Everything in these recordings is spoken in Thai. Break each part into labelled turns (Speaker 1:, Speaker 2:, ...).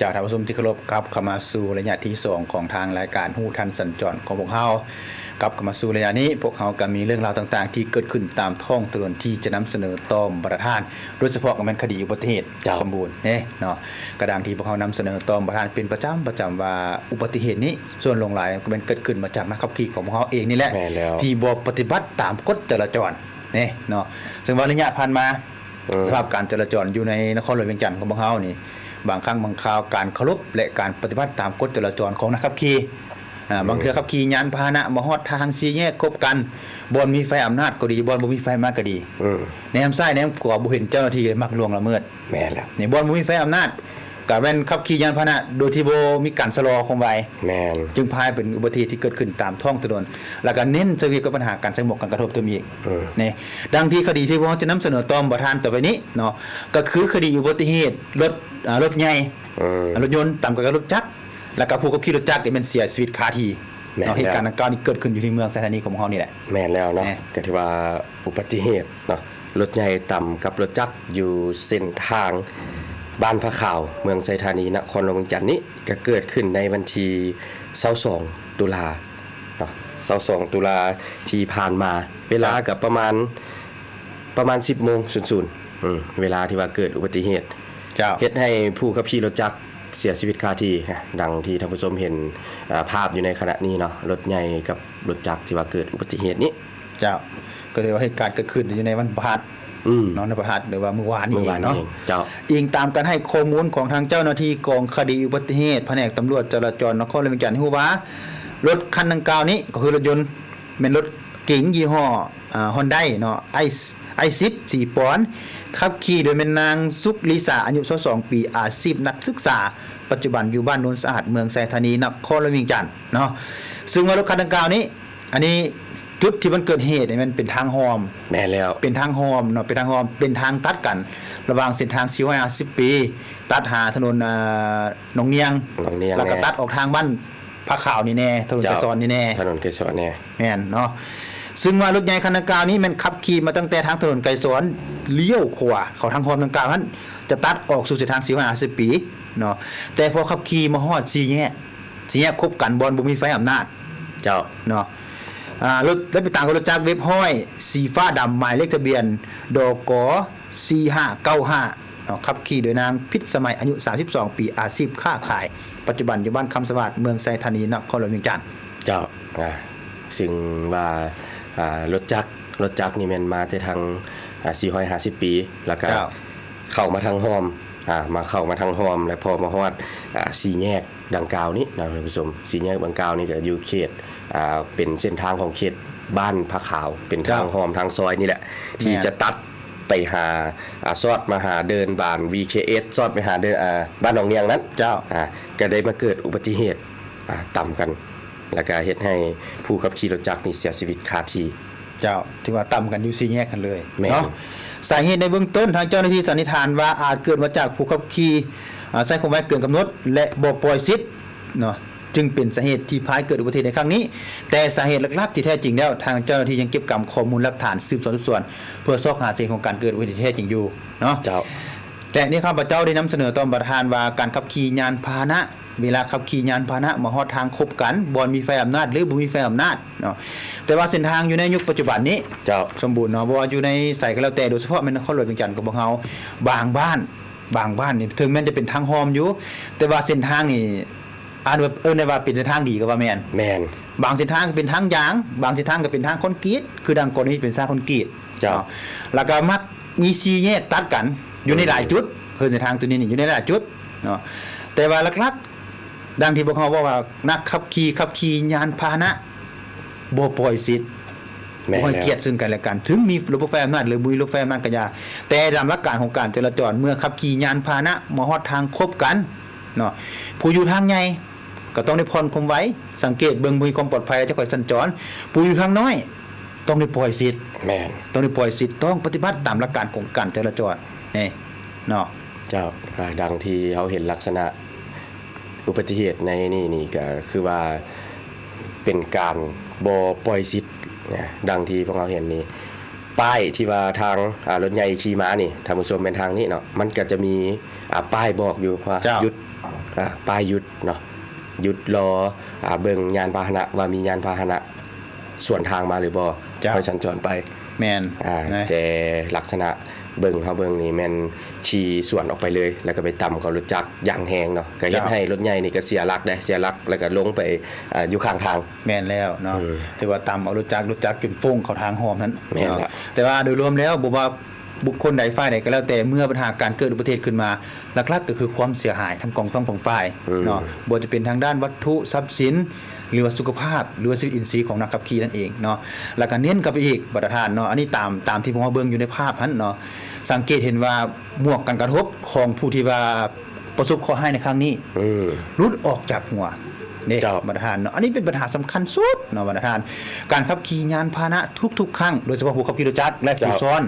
Speaker 1: จากท่านผู้ชมที่เคารพครับเข้ามาสู่ระยะที่สองของทางรายการหู้ทันสัญจรของพวกเฮากลับเข้ามาสู่ระยะนี้ พวกเขาก็มีเรื่องราวต่างๆ ที่เกิดขึ้นตามท้องถนนที่จะนำเสนอต่อประธาน โดยเฉพาะกับมันคดีอุบัติเหตุ
Speaker 2: เจ้า
Speaker 1: สมบูรณ์เน่เนาะกระดังที่พวกเขานำเสนอต่อประธานเป็นประจำประจำว่าอุบัติเหตุนี้ ส่วนลงหลายก็เป็นเกิดขึ้นมาจากนักขับขี่ของพวกเขาเองนี่แหละ
Speaker 2: แม่นแล้ว
Speaker 1: ที่บ่ปฏิบัติตามกฎจราจรนี่เนาะซึ่งว่าระยะผ่านมา
Speaker 2: เออ
Speaker 1: สภาพการจราจรอยู่ในนครหลวงเวียงจันทร์ของพวกเขานี่ บางครั้งบางคราวการเคารพและการปฏิบัติตามกฎจราจรของนักขับขี่อ่าบางเทื่อขับขี่ยานพาหนะมาฮอดทางสี่แยกคบกันบอนมีไฟอำนาจก็ดีบอนบ่มีไฟมากก็ดี
Speaker 2: อืม
Speaker 1: แนมซ้ายแนมขวาบ่เห็นเจ้าหน้าที่เลยมักล่วงละเมิด
Speaker 2: แม่นแล้ว
Speaker 1: นี่บอนบ่มีไฟอำนาจ ก็แม่นขับขี่ยานพาหนะโดยที่บ่มีการชะลอคงไว้
Speaker 2: แม่น
Speaker 1: จึงพายเป็นอุบัติเหตุที่เกิดขึ้นตามท้องถนนแล้วก็เน้นจะเกี่ยวกับปัญหาการใช้หมวกกันกระทบตัวมีอีก
Speaker 2: เออ
Speaker 1: นี่ดังที่คดีที่พวกเราจะนำเสนอตอมประธานต่อไปนี้เนาะก็คือคดีอุบัติเหตุรถอ่ารถใหญ่
Speaker 2: เออ
Speaker 1: รถยนต์ต่ำกว่ารถจักรแล้วก็ผู้ขับขี่รถจักรเนี่ยมันเสียชีวิตคาที
Speaker 2: แม่น
Speaker 1: เนาะเหตุการณ์
Speaker 2: แล้ว
Speaker 1: ดังกล่าวนี้เกิดขึ้นอยู่ที่เมืองสถานีของเรานี่แหละ
Speaker 2: แม่นแล้วเนาะ
Speaker 1: แน่
Speaker 2: ก็ถือว่าอุบัติเหตุเนาะรถใหญ่ต่ำกับรถจักรอยู่เส้นทาง บ้านพระข่าวเมืองไซธานีนครหลวงเวียงจันทน์นี้ก็เกิดขึ้นในวันที่22ตุลาเนาะ22ตุลาที่ผ่านมา เวลากับประมาณประมาณ 10โมง00อืมเวลาที่ว่าเกิดอุบัติเหตุ
Speaker 1: เจ้า
Speaker 2: เฮ็ดให้ผู้ขับขี่รถจักรเสียชีวิตคาที่นะดังที่ท่านผู้ชมเห็นอ่าภาพอยู่ในขณะนี้เนาะรถใหญ่กับรถจักรที่ว่าเกิดอุบัติเหตุนี้
Speaker 1: เจ้าก็เลยว่าเหตุการณ์เกิดขึ้นอยู่ในวันพฤหัส
Speaker 2: อืม
Speaker 1: เนาะในพฤหัสหรือว่าเมื่อวานนี้
Speaker 2: เมื่อวานนี้
Speaker 1: เนาะ
Speaker 2: เองเจ้า
Speaker 1: อิงตามการให้ข้อมูลของทางเจ้าหน้าที่กองคดีอุบัติเหตุแผนกตำรวจจราจรนครหลวงเวียงจันทร์ฮู้ว่ารถคันดังกล่าวนี้ก็คือรถยนต์เป็นรถเก๋งยี่ห้ออ่า Hyundai เนาะไอไอซิป4ปอนด์ขับขี่โดยเป็นนางสุกลิสาอายุ22ปีอาชีพนักศึกษา ปัจจุบันอยู่บ้านโนนสะอาดเมืองไซธานีนครหลวงเวียงจันทร์เนาะซึ่งว่ารถคันดังกล่าวนี้ อันนี้ จุดที่มันเกิดเหตุเนี่ยมันเป็นทางหอม
Speaker 2: แม่นแล้ว
Speaker 1: เป็นทางหอมเนาะเป็นทางหอมเป็นทางตัดกัน ระหว่างเส้นทางซิวห้าสิบปี ตัดหาถนนอ่าหนองเนียง
Speaker 2: หนองเนียง
Speaker 1: แล้วก็
Speaker 2: แน่
Speaker 1: ตัดออกทางบ้านพระขาวนี่แน่ถนน
Speaker 2: เจ้า
Speaker 1: ไกรซอนนี่แน่
Speaker 2: ถนนไกรสอนแน่
Speaker 1: แม่นเนาะซึ่งว่ารถใหญ่คันดังกล่าวนี้มันขับขี่มาตั้งแต่ทางถนนไกรสอนเลี้ยวขวาเขาทางหอมดังกล่าวนั้นจะตัดออกสู่เส้นทางซิวห้าสิบปีเนาะแต่พอขับขี่มาฮอดสี่แยกสี่แยกคบกันบอลบ่มีไฟอำนาจ
Speaker 2: เจ้า
Speaker 1: เนาะอ่า รถได้ไปต่างกับรถจักรเว็บห้อย สีฟ้าดำหมายเลขทะเบียน ดก4595เนาะขับขี่โดยนางพิษสมัยอายุ 32 ปีอาชีพค้าขาย ปัจจุบันอยู่บ้านคำสวัสดิ์เมืองไซธานีนครหลวงเวียงจันทน์
Speaker 2: เจ้าอ่าซึ่งว่าอ่ารถจักรรถจักรนี่แม่นมาแต่ทางอ่า450 ปี แล้วก็
Speaker 1: เจ้า
Speaker 2: เข้ามาทางหอมอ่า มาเข้ามาทางหอม แล้วพอมาฮอดอ่าสี่แยกดังกล่าวนี้นะท่านผู้ชมสี่แยกดังกล่าวนี่ก็อยู่เขตอ่าเป็นเส้นทางของเขตบ้านพระขาว เป็นทาง
Speaker 1: เจ้า
Speaker 2: หอมทางซอยนี่แหละ ที่
Speaker 1: แม่น
Speaker 2: จะตัดไปหาอ่าซอดมาหาเดินบาน VKS ซอดไปหาเดินอ่าบ้านหนองเนียงนั้น
Speaker 1: เจ้า
Speaker 2: อ่าก็ได้มาเกิดอุบัติเหตุอ่าต่ำกัน แล้วก็เฮ็ดให้ผู้ขับขี่รถจักรนี่เสียชีวิตคาที่
Speaker 1: เจ้าถือว่าต่ำกันอยู่สี่แยกกันเลย
Speaker 2: แม่น
Speaker 1: เนาะ สาเหตุในเบื้องต้นทางเจ้าหน้าที่สันนิษฐานว่าอาจเกิดมาจากผู้ขับขี่อ่าใช้ความไว้เกินกำหนด และบ่ปล่อยสิทธิ์เนาะจึงเป็นสาเหตุที่พายเกิดอุบัติเหตุในครั้งนี้ แต่สาเหตุหลักๆที่แท้จริงแล้วทางเจ้าหน้าที่ยังเก็บกำข้อมูลหลักฐานสืบสวนสอบสวน เพื่อซอกหาสาเหตุของการเกิดอุบัติเหตุที่แท้จริงอยู่เนาะ
Speaker 2: เจ้า
Speaker 1: แต่นี่ข้าพเจ้าได้นำเสนอตอนประธานว่าการขับขี่ยานพาหนะ เวลาขับขี่ยานพาหนะมาฮอดทางคบกันบอลมีไฟอำนาจ หรือบ่มีไฟอำนาจเนาะแต่ว่าเส้นทางอยู่ในยุคปัจจุบันนี้
Speaker 2: เจ้า
Speaker 1: สมบูรณ์เนาะเพราะว่าอยู่ในใส่ก็แล้วแต่โดยเฉพาะแม่นครหลวงเวียงจันทน์กับพวกเฮาบางบ้านบางบ้านนี่ถึงแม้จะเป็นทางหอมอยู่ แต่ว่าเส้นทางนี่อ่านว่าเอิ้นได้ว่าเป็นเส้นทางดีก็ว่าแม่น
Speaker 2: แมน
Speaker 1: บางเส้นทางก็เป็นทางยาง บางเส้นทางก็เป็นทางคอนกรีตคือดังกรณีเป็นทางคอนกรีต
Speaker 2: เจ้า
Speaker 1: เนาะแล้วก็มักมีซีแยกตัดกันอยู่ในหลายจุดคือเส้นทางตัวนี้นี่อยู่ในหลายจุดเนาะแต่ว่าหลักๆ ดังที่พวกเขาบอกว่านักขับขี่ขับขี่ยานพาหนะบ่ปล่อยสิทธิ์
Speaker 2: แม่น
Speaker 1: บ่ให้
Speaker 2: แล้ว
Speaker 1: เกียรติซึ่งกันและกัน ถึงมีรถไฟอำนาจหรือบุยรถไฟอำนาจก็อยาแต่ตามหลักการของการจราจรเมื่อขับขี่ยานพาหนะมาฮอดทางคบกันเนาะผู้อยู่ทางใหญ่ก็ต้องได้ผ่อนคมไว้ สังเกตเบิ่งมีความปลอดภัยจะค่อยสัญจรผู้อยู่ทางน้อย ต้องได้ปล่อยสิทธิ์
Speaker 2: แมน
Speaker 1: ต้องได้ปล่อยสิทธิ์ต้องปฏิบัติตามหลักการของการจราจรนี่เนาะ
Speaker 2: เจ้าอ่าดังที่เขาเห็นลักษณะ อุบัติเหตุในนี่นี่ก็คือว่าเป็นการบอปล่อยสิทธิ์นะดังที่พวกเราเห็นนี่ป้ายที่ว่าทางอ่ารถใหญ่ขี่ม้านี่ทางผู้ชมเป็นทางนี้เนาะมันก็จะมีอ่าป้ายบอกอยู่ว่า
Speaker 1: เจ้า
Speaker 2: หยุดอ่าป้ายหยุดเนาะหยุดรออ่าเบิ่งยานพาหนะว่ามียานพาหนะส่วนทางมาหรือบ่
Speaker 1: จ้ะ
Speaker 2: ค่อยสัญจรไป
Speaker 1: แมน
Speaker 2: อ่า
Speaker 1: นะ
Speaker 2: แต่ลักษณะ เบิ่งเฮาเบิ่งนี่แม่นขี่สวนออกไปเลย แล้วก็ไปต่ำกับรถจักรอย่างแฮงเนาะก็เฮ็ด
Speaker 1: จ้ะ
Speaker 2: ให้รถใหญ่นี่ก็เสียหลักได้เสียหลักแล้วก็ลงไปอ่าอยู่ข้างทาง
Speaker 1: แมนแล้วเนาะ
Speaker 2: อืม
Speaker 1: แต่ว่าตามเอารถจักรรถจักรจนฟงเข้าทางหอมนั้น
Speaker 2: แม่นละ
Speaker 1: เนาะแต่ว่าโดยรวมแล้วบ่ว่าบุคคลใดฝ่ายใดก็แล้วแต่เมื่อปัญหาการเกิดอุบัติเหตุขึ้นมาหลักๆก็คือความเสียหายทั้งกองทั้งของฝ่ายเนาะบ่จะเป็นทางด้านวัตถุทรัพย์สิน หรือว่าสุขภาพหรือว่าชีวิตอินทรีย์ของนักขับขี่นั่นเองเนาะแล้วก็เน้นกับไปอีกบระธานเนาะอันนี้ตามตามที่ผมว่าเบื้องอยู่ในภาพนั้นเนาะสังเกตเห็นว่าหมวกกันกระทบของผู้ที่ว่าประสบข้อให้ในครั้งนี้รุดออกจากหัว เนี่ย
Speaker 2: เจ้า
Speaker 1: บรรทานเนาะอันนี้เป็นปัญหาสำคัญสุดเนาะบรรทาน การขับขี่ยานพาหนะทุกๆครั้งโดยเฉพาะผู้ขับขี่รถจักรและผู้
Speaker 2: เจ้า
Speaker 1: ซ้อน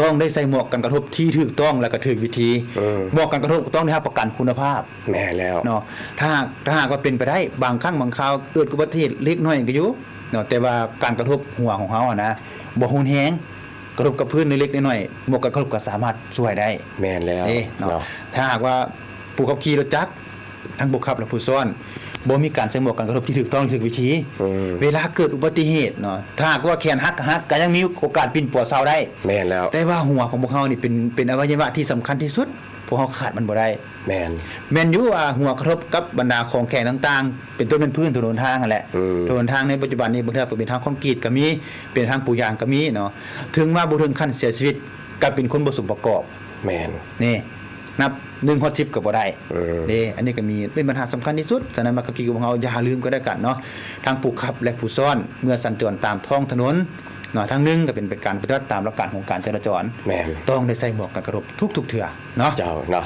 Speaker 1: ต้องได้ใส่หมวกกันกระทบที่ถูกต้องและก็ถูกวิธี
Speaker 2: เออ
Speaker 1: หมวกกันกระทบต้องได้รับประกันคุณภาพ
Speaker 2: แม่แล้ว
Speaker 1: เนาะถ้าหากถ้าหากว่าเป็นไปได้บางครั้งบางคราวเกิดอุบัติเหตุเล็กน้อยก็อยู่เนาะแต่ว่าการกระทบหัวของเขาอะนะบ่หุนแฮงกระทบกับพื้นเล็กๆน้อยๆหมวกกันกระทบก็สามารถช่วยได้
Speaker 2: แม่นแล้ว
Speaker 1: นี่เนาะ
Speaker 2: เนาะ
Speaker 1: ถ้าหากว่าผู้ขับขี่รถจักรทั้งผู้ขับและผู้ซ้อน บ่มีการใส่หมวกกันกระทบที่ถูกต้องถูกวิธี
Speaker 2: อืม
Speaker 1: เวลาเกิดอุบัติเหตุเนาะถ้าหากว่าแขนหักก็หักก็ยังมีโอกาสปิ้นปัวเซาได้
Speaker 2: แม่นแล้ว
Speaker 1: แต่ว่าหัวของพวกเขานี่เป็นเป็นอวัยวะที่สำคัญที่สุดพวกเขาขาดมันบ่ได้
Speaker 2: แม่น
Speaker 1: แม่นอยู่ว่าหัวกระทบกับบรรดาของแข็งต่างๆ เป็นต้นเป็นพื้นถนนทางนั่นแหละ
Speaker 2: อืม
Speaker 1: ถนนทางในปัจจุบันนี้บางทีเป็นทางคอนกรีตก็มีเป็นทางปูยางก็มีเนาะถึงว่าบ่ถึงขั้นเสียชีวิตก็เป็นคนบ่สมประกอบ
Speaker 2: แม่น
Speaker 1: นี่นับ 1ฮอด10ก็บ่ได้
Speaker 2: เออ
Speaker 1: นี่อันนี้ก็มีเป็นปัญหาสำคัญที่สุดฉะนั้นมากับขี่ของเราอย่าลืมก็ได้กันเนาะทางผู้ขับและผู้ซ่อนเมื่อสัญจรตามท้องถนนเนาะทางหนึงก็เป็นการปฏิบัติตามหลักการของการจราจร
Speaker 2: แม่น
Speaker 1: ต้องได้ใส่หมวกกันกระทบทุกๆเทื่อเนาะ
Speaker 2: เจ้าเนาะ